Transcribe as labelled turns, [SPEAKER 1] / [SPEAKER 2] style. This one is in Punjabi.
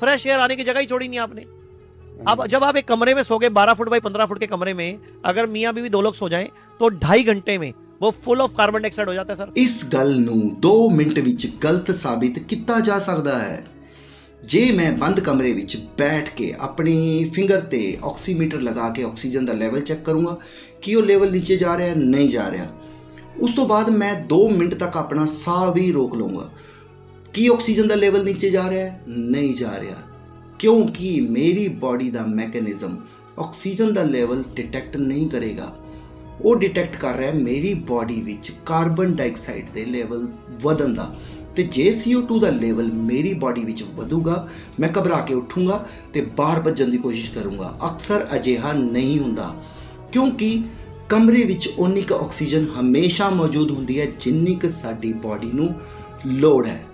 [SPEAKER 1] फ्रेश एयर आने की जगह ही छोड़ी नहीं आपने अब जब आप एक कमरे में सोगे 12 फुट बाई 15 फुट के कमरे में अगर मियाँ बीवी दो लोग सो जाएं तो ढाई घंटे में वो फुल ऑफ कार्बन डाइऑक्साइड हो जाता है सर
[SPEAKER 2] ਇਸ ਗੱਲ ਨੂੰ 2 ਮਿੰਟ ਵਿੱਚ ਗਲਤ ਸਾਬਿਤ ਕੀਤਾ ਜਾ ਸਕਦਾ ਹੈ ਜੇ ਮੈਂ ਬੰਦ ਕਮਰੇ ਵਿੱਚ ਬੈਠ ਕੇ ਆਪਣੀ ਫਿੰਗਰ ਤੇ ਆਕਸੀਮੀਟਰ ਲਗਾ ਕੇ ਆਕਸੀਜਨ ਦਾ ਲੈਵਲ ਚੈੱਕ ਕਰੂੰਗਾ ਕਿ ਉਹ ਲੈਵਲ ਨੀਚੇ ਜਾ ਰਿਹਾ ਹੈ ਨਹੀਂ ਜਾ ਰਿਹਾ ਉਸ ਤੋਂ ਬਾਅਦ ਮੈਂ 2 ਮਿੰਟ ਤੱਕ ਆਪਣਾ ਸਾਹ ਵੀ ਰੋਕ ਲਵਾਂਗਾ ਕੀ ਆਕਸੀਜਨ ਦਾ ਲੈਵਲ ਨੀਚੇ ਜਾ ਰਿਹਾ ਹੈ? ਨਹੀਂ ਜਾ ਰਿਹਾ। ਕਿਉਂਕਿ ਮੇਰੀ ਬਾਡੀ ਦਾ ਮੈਕੈਨਿਜ਼ਮ ਆਕਸੀਜਨ ਦਾ ਲੈਵਲ ਡਿਟੈਕਟ ਨਹੀਂ ਕਰੇਗਾ। ਉਹ ਡਿਟੈਕਟ ਕਰ ਰਿਹਾ ਮੇਰੀ ਬਾਡੀ ਵਿੱਚ ਕਾਰਬਨ ਡਾਈਆਕਸਾਈਡ ਦੇ ਲੈਵਲ ਵਧਣ ਦਾ। ਤੇ ਜੇ CO2 ਦਾ ਲੈਵਲ ਮੇਰੀ ਬਾਡੀ ਵਿੱਚ ਵਧੂਗਾ, ਮੈਂ ਘਬਰਾ ਕੇ ਉੱਠੂੰਗਾ ਤੇ ਬਾਹਰ ਭੱਜਣ ਦੀ ਕੋਸ਼ਿਸ਼ ਕਰੂੰਗਾ। ਅਕਸਰ ਅਜਿਹਾ ਨਹੀਂ ਹੁੰਦਾ। ਕਿਉਂਕਿ ਕਮਰੇ ਵਿੱਚ ਉਨੀ ਕੁ ਆਕਸੀਜਨ ਹਮੇਸ਼ਾ ਮੌਜੂਦ ਹੁੰਦੀ ਹੈ ਜਿੰਨੀ ਕੁ ਸਾਡੀ ਬਾਡੀ ਨੂੰ ਲੋੜ ਹੈ।